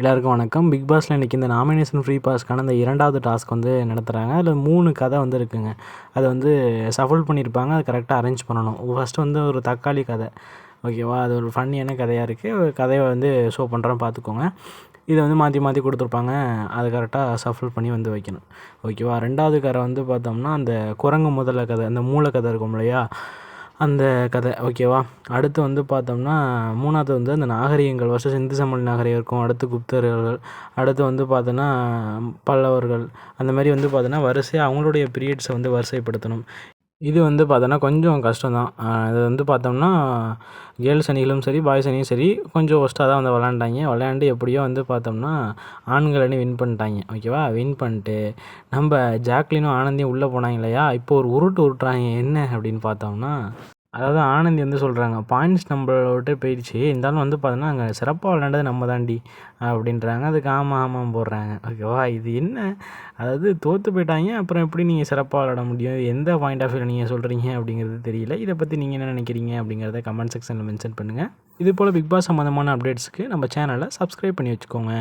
எல்லாருக்கும் வணக்கம். பிக் பாஸில் இன்றைக்கி இந்த நாமினேஷன் ஃப்ரீ பாஸ்க்கான இந்த இரண்டாவது டாஸ்க் வந்து நடத்துகிறாங்க அதில் மூணு கதை வந்து இருக்குங்க. அதை வந்து சஃபல் பண்ணியிருப்பாங்க. அது கரெக்டாக அரேஞ்ச் பண்ணணும். ஃபஸ்ட்டு வந்து ஒரு தக்காளி கதை. ஓகேவா அது ஒரு ஃபன்னியான கதையாக இருக்குது கதையை வந்து ஷோ பண்ணுறோம் பார்த்துக்கோங்க. இதை வந்து மாற்றி மாற்றி கொடுத்துருப்பாங்க. அதை கரெக்டாக சஃபல் பண்ணி வந்து வைக்கணும். ஓகேவா ரெண்டாவது கதை வந்து பார்த்தோம்னா அந்த குரங்கு முதல்ல கதை அந்த மூளை கதை இருக்கும் இல்லையா? அந்த கதை. ஓகேவா அடுத்து வந்து பார்த்தோம்னா மூணாவது வந்து அந்த நாகரிகங்கள். வருஷம் சிந்து சமவெளி நாகரிகம் இருக்கும். அடுத்து குப்தர்கள். அடுத்து வந்து பார்த்தோன்னா பல்லவர்கள். அந்த மாதிரி வந்து பார்த்தோன்னா வரிசையாக அவங்களுடைய பீரியட்ஸை வந்து வரிசைப்படுத்தணும். இது வந்து பார்த்தோன்னா கொஞ்சம் கஷ்டம் தான் இது வந்து பார்த்தோம்னா கேர்ள்ஸ் அணிகளும் சரி பாய்ஸ் அணியும் சரி கொஞ்சம் ஒஸ்ட்டாக தான் வந்து விளாண்டாங்க விளையாண்டு எப்படியோ வந்து பார்த்தோம்னா ஆண்கள் அணி வின் பண்ணிட்டாங்க. ஓகேவா வின் பண்ணிட்டு நம்ம ஜாக்லினும் ஆனந்தியும் உள்ளே போனாங்க இல்லையா? இப்போ ஒரு உருட்டு உருட்டுறாங்க. என்ன அப்படின்னு பார்த்தோம்னா அதாவது ஆனந்தி வந்து சொல்கிறாங்க பாயிண்ட்ஸ் நம்மளோட விட்டு போயிடுச்சு. இருந்தாலும் வந்து பார்த்தோன்னா அங்கே சிறப்பாக விளையாண்டது நம்ம தாண்டி அப்படின்றாங்க. அதுக்கு ஆமாம் ஆமாம் போடுறாங்க. ஓகேவா? இது என்ன? அதாவது தோற்று போயிட்டாங்க. அப்புறம் எப்படி நீங்கள் சிறப்பாக விளாட முடியும்? எந்த பாயிண்ட் ஆஃப் வியூவில் நீங்கள் சொல்கிறீங்க அப்படிங்கிறது தெரியல. இதை பற்றி நீங்கள் என்ன நினைக்கிறீங்க அப்படிங்கிறத கமெண்ட் செக்ஷனில் மென்ஷன் பண்ணுங்கள் இது போல் பிக் பாஸ் சம்மந்தமான அப்டேட்ஸுக்கு நம்ம சேனலை சப்ஸ்கிரைப் பண்ணி வச்சுக்கோங்க.